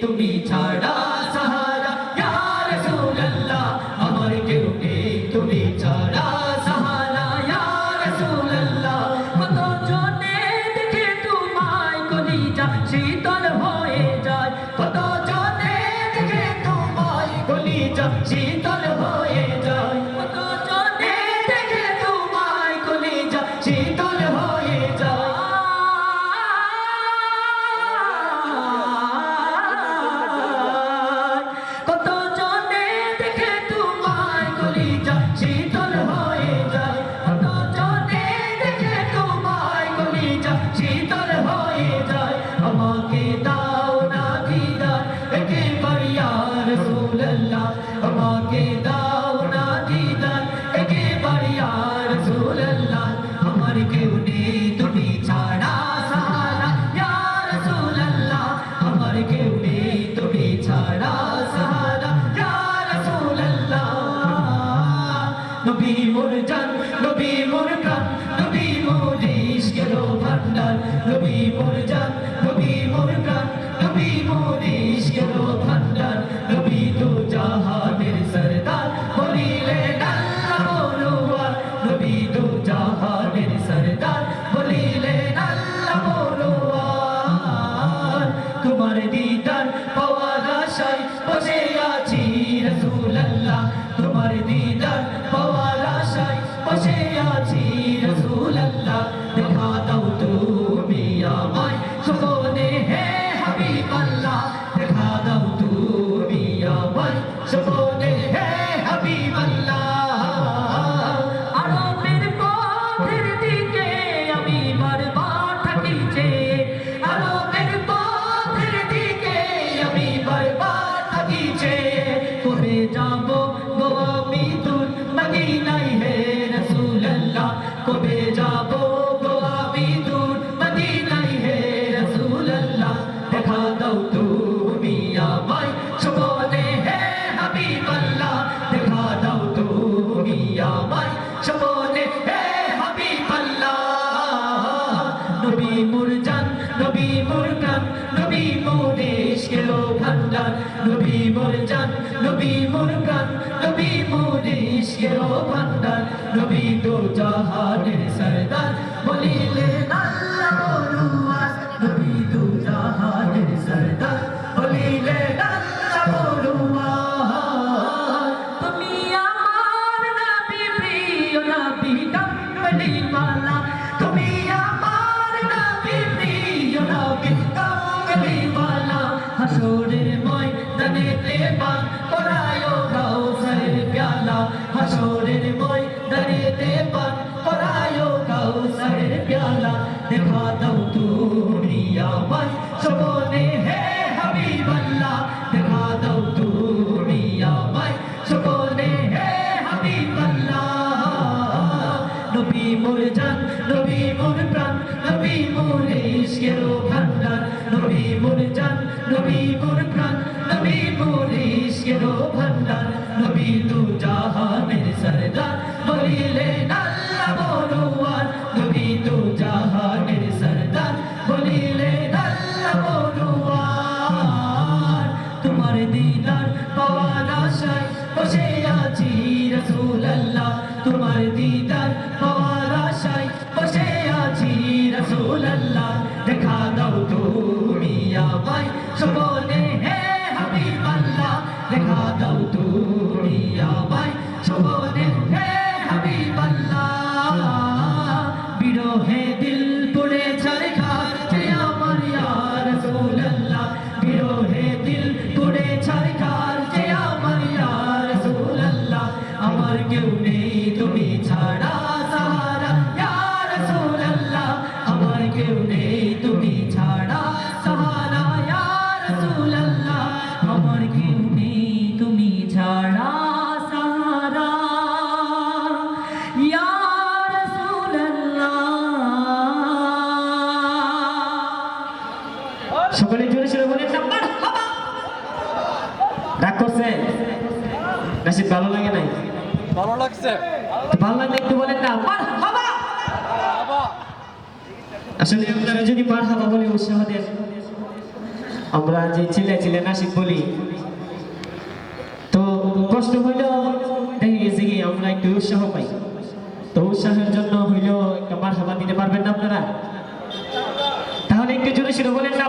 তুমি রাসূলুল্লাহ আমাকে দাও না বসে আছি রসুল্লাহ দেখা দাও তুমি আমায়। সপনে হে হাবিবাল্লাহ, দেখা দাও তুমি আমায়। সপনে কবে যাব গো আমি দূর মদিনায় হে দেখা দাও তুমি আমায়। সপনে হে হাবিবাল্লাহ, দেখা দাও তুমি আমায়। সপনে হে মোর জান নবী মোর মোর মোর জান নবী মোর প্রাণ নবী মোর ভান্ডার। নবী তো জাহানের হাসরের ময়দানেতে পান করায় কাউসারের প্যালা। হাসরের ময়দানেতে পান করায় কাউসারের প্যালা। দেখা দাও তুমি আমায় সপনে হে হাবিবাল্লাহ। দেখা দাও তুমি আমায় সপনে হে হাবিবাল্লাহ। নবী মোর জান, নবী মোর প্রাণ, নবী মোর ইশকের ভান্ডার, নবী নবী মোর প্রাণ, নবী মোর ইশকের ভান্ডার, নবী তু জাহানের সরদার, বলিলেন আল্লাহ বলুয়ার নবী তু জাহানের সরদার, বলিলেন আল্লাহ বলুয়ার তোমার দিদার পাওয়ার আশায় বসে আছি রসুল্লাহ তোমার দিদার है সকলে জোরে সরে বলেন না মারহাবা রাগ করছে? নাসিব ভালো লাগে নাই? ভালো লাগছে। ভালো লাগলে একটু বলেন না মারহাবা আসলে আপনারা যদি মারহাবা বলে উৎসাহ দেন। আমরা যে ছেলে ছেলে নাসিক বলি তো কষ্ট হইল দেখে গেছে কি আমরা একটু উৎসাহ পাই। তো উৎসাহের জন্য হইল একটা মার হাবা দিতে পারবেন না আপনারা? তাহলে একটু জোরে শুরু বলেন না